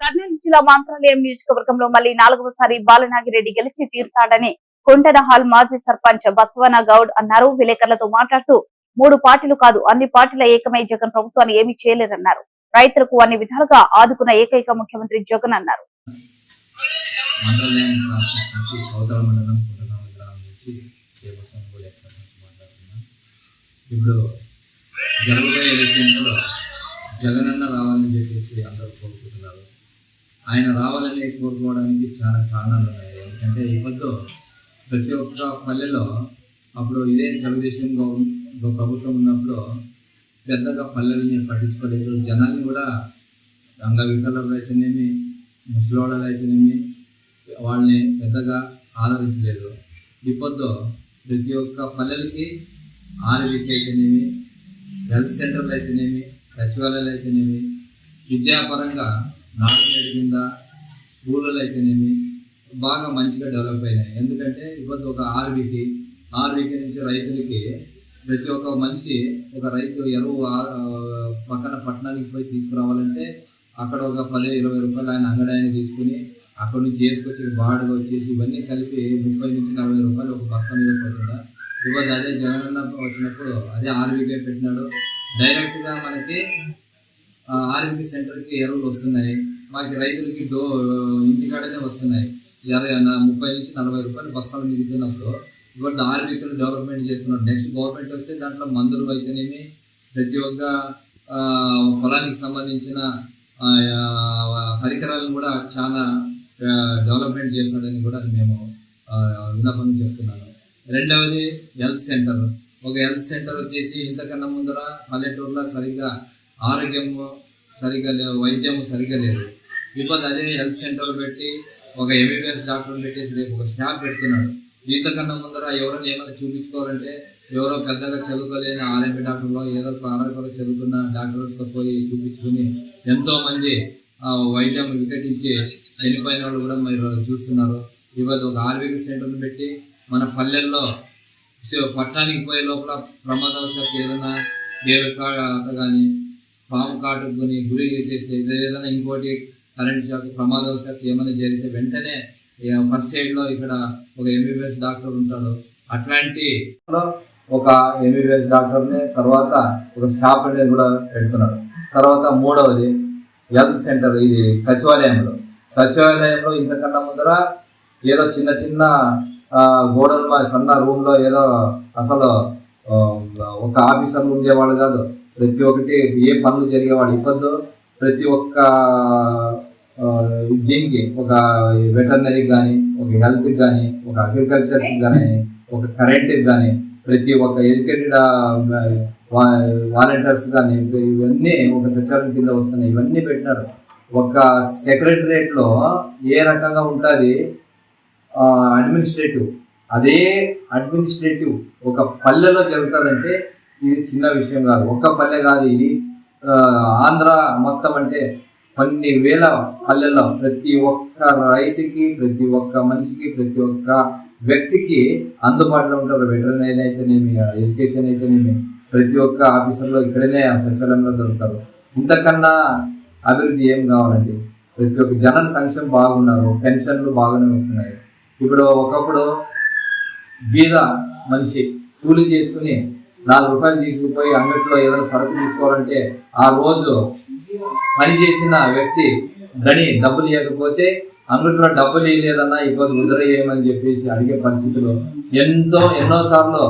కర్నూలు జిల్లా మంత్రాలయం నియోజకవర్గంలో మళ్ళీ నాలుగవసారి బాలనాగిరెడ్డి గెలిచి తీరుతాడని కొంటనహాల్ మాజీ సర్పంచ్ బసవన గౌడ్ అన్నారు. విలేకరులతో మాట్లాడుతూ మూడు పార్టీలు కాదు అన్ని పార్టీల ఏకమై జగన్ ప్రభుత్వాన్ని ఏమీ చేయలేరన్నారు రైతులకు అన్ని విధాలుగా ఆదుకున్న ఏకైక ముఖ్యమంత్రి జగన్ అన్నారు. ఇప్పుడు జరగబోయే ఎలక్షన్స్లో జగనన్న రావాలని చెప్పేసి అందరూ కోరుకుంటున్నారు. ఆయన రావాలని కోరుకోవడానికి చాలా కారణాలు ఉన్నాయి ఎందుకంటే ఈ ప్రతి ఒక్క పల్లెలో అప్పుడు ఇదే తెలుగుదేశం ప్రభుత్వం ఉన్నప్పుడు పెద్దగా పల్లెల్ని పట్టించుకోలేదు. జనాల్ని కూడా అంగవికలు అయితేనేమి ముసలోళ్ళు అయితేనేమి వాళ్ళని పెద్దగా ఆదరించలేదు. ఇప్పుడు ప్రతి ఒక్క పల్లెలకి ఆర్వీకి అయితేనేమి హెల్త్ సెంటర్లు అయితేనేమి సచివాలయాలు అయితేనేమి విద్యాపరంగా నాడునేడు కింద స్కూళ్ళలో అయితేనేమి బాగా మంచిగా డెవలప్ అయినాయి. ఎందుకంటే ఇప్పుడు ఒక ఆర్వీకి ఆర్వీకి నుంచి రైతులకి ప్రతి ఒక్క మనిషి ఒక రైతు ఎరువు ఆ- పక్కన పట్టణానికి పోయి తీసుకురావాలంటే అక్కడ ఒక పది ఇరవై రూపాయలు ఆయన అంగడి ఆయన తీసుకుని అక్కడ నుంచి వేసుకొచ్చి బాడుగా వచ్చేసి ఇవన్నీ కలిపి ముప్పై నుంచి నలభై రూపాయలు ఒక బస్తా మీద పడుతుందా? ఇవ్వదు అదే జగనన్న వచ్చినప్పుడు అదే ఆర్వీకే పెట్టినాడు. డైరెక్ట్గా మనకి ఆర్వీకి సెంటర్కి ఎరువులు వస్తున్నాయి? మాకు రైతులకి డో ఇంటికాడనే వస్తున్నాయి. ఇరవై ముప్పై నుంచి నలభై రూపాయలు బస్తాలు మిగులుతున్నప్పుడు ఇవాళ ఆర్వీకలు డెవలప్మెంట్ చేస్తున్నారు నెక్స్ట్ గవర్నమెంట్ వస్తే దాంట్లో మందులు అయితేనేమి ప్రతి ఒక్క పొలానికి సంబంధించిన పరికరాలను కూడా చాలా డెవలప్మెంట్ చేస్తాడని కూడా మేము విన్నపం చెప్తున్నాను. రెండవది హెల్త్ సెంటర్. ఒక హెల్త్ సెంటర్ వచ్చేసి ఇంతకన్నా ముందర పల్లెటూరులో సరిగ్గా ఆరోగ్యము సరిగా లేదు వైద్యము సరిగ్గా లేదు. ఇప్పుడు అదే హెల్త్ సెంటర్ పెట్టి ఒక ఎంబీబీఎస్ డాక్టర్ పెట్టేసి రేపు ఒక స్టాఫ్ పెడుతున్నాడు. ఇంతకన్నా ముందర ఎవరైనా ఏమైనా చూపించుకోవాలంటే ఎవరో పెద్దగా చదువుకోలేని ఆర్ఎంపీ డాక్టర్లో ఏదో ఆరోగ్యంలో చదువుకున్న డాక్టర్స్ పోయి చూపించుకుని ఎంతోమంది వైద్యం వికటించి చనిపోయిన వాళ్ళు కూడా మీరు చూస్తున్నారు. ఇవాళ ఒక ఆరోగ్య సెంటర్ని పెట్టి మన పల్లెల్లో పట్టణానికి పోయే లోపల ప్రమాదవశాత్తు ఏదైనా ఏడు కాట కానీ పాము కాటుకుని కొని గురి చేస్తే ఏదైనా ఇంకోటి కరెంట్ షాక్ ప్రమాదవశాత్తు ఏమైనా జరిగితే వెంటనే ఫస్ట్ ఎయిడ్లో ఇక్కడ ఒక ఎంబీబీఎస్ డాక్టర్ ఉంటాడు. అట్లాంటి ఒక ఎంబీబీఎస్ డాక్టర్ని తర్వాత ఒక స్టాఫ్ అనేది కూడా పెడుతున్నాడు. తర్వాత మూడవది హెల్త్ సెంటర్ ఇది సచివాలయంలో. సచివాలయంలో ఇంతకన్నా ముందర ఏదో చిన్న చిన్న గోడల మా సన్న రూమ్లో ఏదో అసలు ఒక ఆఫీసర్లు ఉండేవాళ్ళు కాదు. ప్రతి ఒక్కటి ఏ పనులు జరిగేవాడు ఇబ్బందో ప్రతి ఒక్క దీనికి ఒక వెటర్నరీ కానీ ఒక హెల్త్ కానీ ఒక అగ్రికల్చర్కి కానీ ఒక కరెంట్కి కానీ ప్రతి ఒక్క ఎడ్యుకేటెడ్ వాలంటీర్స్ కానీ ఇవన్నీ ఒక సచివాలయం కింద వస్తున్నాయి. ఇవన్నీ పెట్టినారు. ఒక సెక్రటరేట్లో ఏ రకంగా ఉంటుంది? అడ్మినిస్ట్రేటివ్. అదే అడ్మినిస్ట్రేటివ్ ఒక పల్లెలో జరుగుతుందంటే ఇది చిన్న విషయం కాదు. ఒక్క పల్లె కాదు ఇది. ఆంధ్ర మొత్తం అంటే కొన్ని వేల పల్లెల్లో ప్రతి ఒక్క రైతుకి ప్రతి ఒక్క మనిషికి ప్రతి ఒక్క వ్యక్తికి అందుబాటులో ఉంటారు వెటర్నరీ అయితేనేమి ఎడ్యుకేషన్ అయితేనేమి ప్రతి ఒక్క ఆఫీసర్లో ఇక్కడనే ఆ సచివాలయంలో దొరుకుతారు. ఇంతకన్నా అభివృద్ధి ఏం కావాలండి? ప్రతి ఒక్క జన సంక్షేమం బాగున్నారు పెన్షన్లు బాగానే వస్తున్నాయి. ఇప్పుడు ఒకప్పుడు బీద మనిషి కూలి చేసుకుని నాలుగు రూపాయలు తీసుకుపోయి అంగట్లో ఏదైనా సరుకు తీసుకోవాలంటే ఆ రోజు పని చేసిన వ్యక్తి గని డబ్బులు ఇవ్వకపోతే అంగట్లో డబ్బులు ఇవ్వలేదన్నా ఇబ్బంది ముద్ర చెప్పేసి అడిగే పరిస్థితులు ఎంతో ఎన్నో సార్లు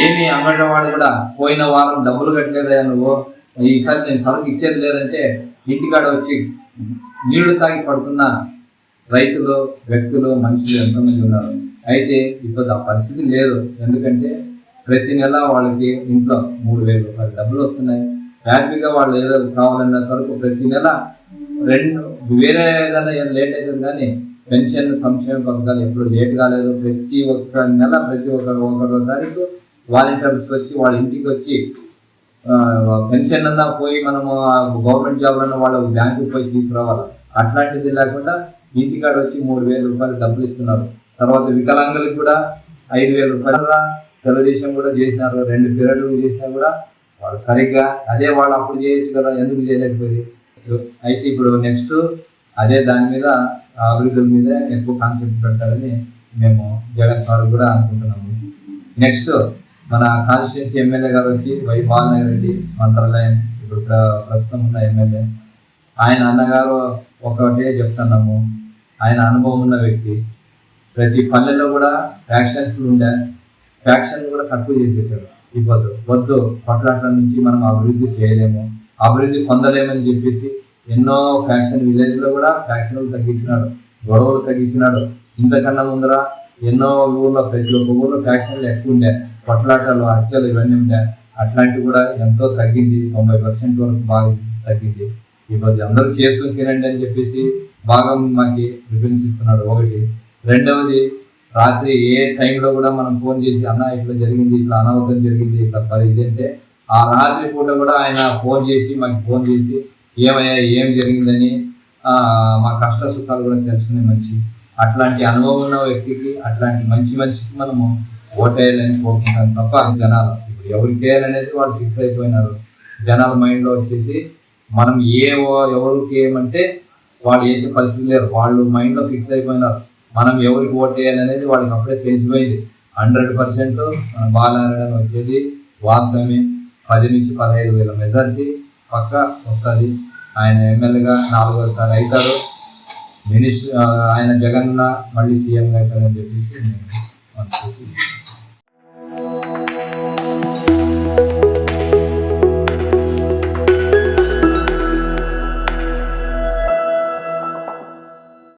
ఏమి అంగడివాడు కూడా పోయిన వారం డబ్బులు కట్టలేదయా నువ్వు? ఈసారి నేను సరుకు ఇచ్చేది లేదంటే ఇంటికాడ వచ్చి నీళ్ళు తాగి పడుతున్న రైతులు వ్యక్తులు మనుషులు ఎంతోమంది ఉన్నారు. అయితే ఇప్పుడు ఆ పరిస్థితి లేదు. ఎందుకంటే ప్రతి నెల వాళ్ళకి ఇంట్లో మూడు వేలు రూపాయలు డబ్బులు వస్తున్నాయి. హ్యాపీగా వాళ్ళు ఏదో కావాలన్న సరుకు ప్రతి నెల రెండు వేరే ఏదైనా లేట్ అవుతుంది కానీ పెన్షన్ సంక్షేమ పథకాలు ఎప్పుడు లేట్ కాలేదు. ప్రతి ఒక్క నెల ప్రతి ఒక్క ఒకటో తారీఖు వాలంటీర్స్ వచ్చి వాళ్ళ ఇంటికి వచ్చి పెన్షన్ అన్నా పోయి మనము గవర్నమెంట్ జాబ్ అన్న వాళ్ళు బ్యాంకుకి పోయి తీసుకురావాలి. అట్లాంటిది లేకుండా ఇంటికాడ వచ్చి మూడు వేల రూపాయలు డబ్బులు ఇస్తున్నారు. తర్వాత వికలాంగులకు కూడా ఐదు వేల రూపాయల తెలుగుదేశం కూడా చేసినారు రెండు పీరియడ్లు చేసినా కూడా వాళ్ళు సరిగ్గా అదే వాళ్ళు అప్పుడు చేయొచ్చు కదా ఎందుకు చేయలేకపోయింది? అయితే ఇప్పుడు నెక్స్ట్ అదే దాని మీద అభివృద్ధుల మీద ఎక్కువ కాన్సెప్ట్ పెడతారని మేము జగన్ సార్ కూడా అనుకుంటున్నాము. నెక్స్ట్ మన కాన్స్టిట్యున్సీ ఎమ్మెల్యే గారు వచ్చి వై బాలనగర్ రెడ్డి మంత్రాలయం ఇప్పుడు ప్రస్తుతం ఉన్న ఎమ్మెల్యే. ఆయన అన్నగారు ఒకటే చెప్తున్నాము. ఆయన అనుభవం ఉన్న వ్యక్తి. ప్రతి పల్లెలో కూడా ఫ్యాక్షన్స్ ఉండే. ఫ్యాక్షన్ కూడా తక్కువ చేసేసాడు. ఇవ్వద్దు వద్దు కొట్లాటల నుంచి మనం అభివృద్ధి చేయలేము. అభివృద్ధి పొందలేమని చెప్పేసి ఎన్నో ఫ్యాక్షన్ విలేజ్లో కూడా ఫ్యాక్షన్లు తగ్గించినాడు గొడవలు తగ్గించినాడు. ఇంతకన్నా ముందర ఎన్నో ఊర్లో ప్రతి ఒక్క ఊర్లో ఫ్యాక్షన్లు ఎక్కువ ఉండే. కొట్లాటలు హత్యలు ఇవన్నీ ఉండే. అట్లాంటివి కూడా ఎంతో తగ్గింది తొంభై పర్సెంట్ వరకు బాగా తగ్గింది. ఇప్పుడు అందరూ చేసుకుని తినండి అని చెప్పేసి బాగా మాకు ప్రిఫరెన్స్ ఇస్తున్నాడు ఒకటి. రెండవది రాత్రి ఏ టైంలో కూడా మనం ఫోన్ చేసి అన్న ఇట్లా జరిగింది ఇట్లా అనాಹುతం జరిగింది ఇట్లా పరి ఇదంటే ఆ రాత్రి పూట కూడా ఆయన ఫోన్ చేసి మాకు ఫోన్ చేసి ఏమయ్యా ఏం జరిగిందని మా కష్ట సుఖాలు కూడా తెలుసుకునే మంచి అట్లాంటి అనుభవం ఉన్న వ్యక్తికి అట్లాంటి మంచి మనిషికి మనము ఓటేయాలని కోరుకుంటాం తప్ప జనాలు ఇప్పుడు ఎవరికి వేయాలనేది వాళ్ళు ఫిక్స్ అయిపోయినారు. జనాల మైండ్లో వచ్చేసి మనం ఏ ఎవరికి ఏమంటే వాళ్ళు వేసే పరిస్థితి లేరు వాళ్ళు మైండ్లో ఫిక్స్ అయిపోయినారు. మనం ఎవరికి ఓట్ అనేది వాళ్ళకి అప్పుడే తెలిసిపోయింది. హండ్రెడ్ పర్సెంట్ మన బాలారాయణ వచ్చేది వాస్తవమే. పది నుంచి పదహైదు వేల మెజారిటీ పక్క వస్తుంది. ఆయన ఎమ్మెల్యేగా నాలుగోసారి అవుతాడు. మినిస్టర్ ఆయన జగన్ మళ్ళీ సీఎంగా అవుతాడని చెప్పేసి నేను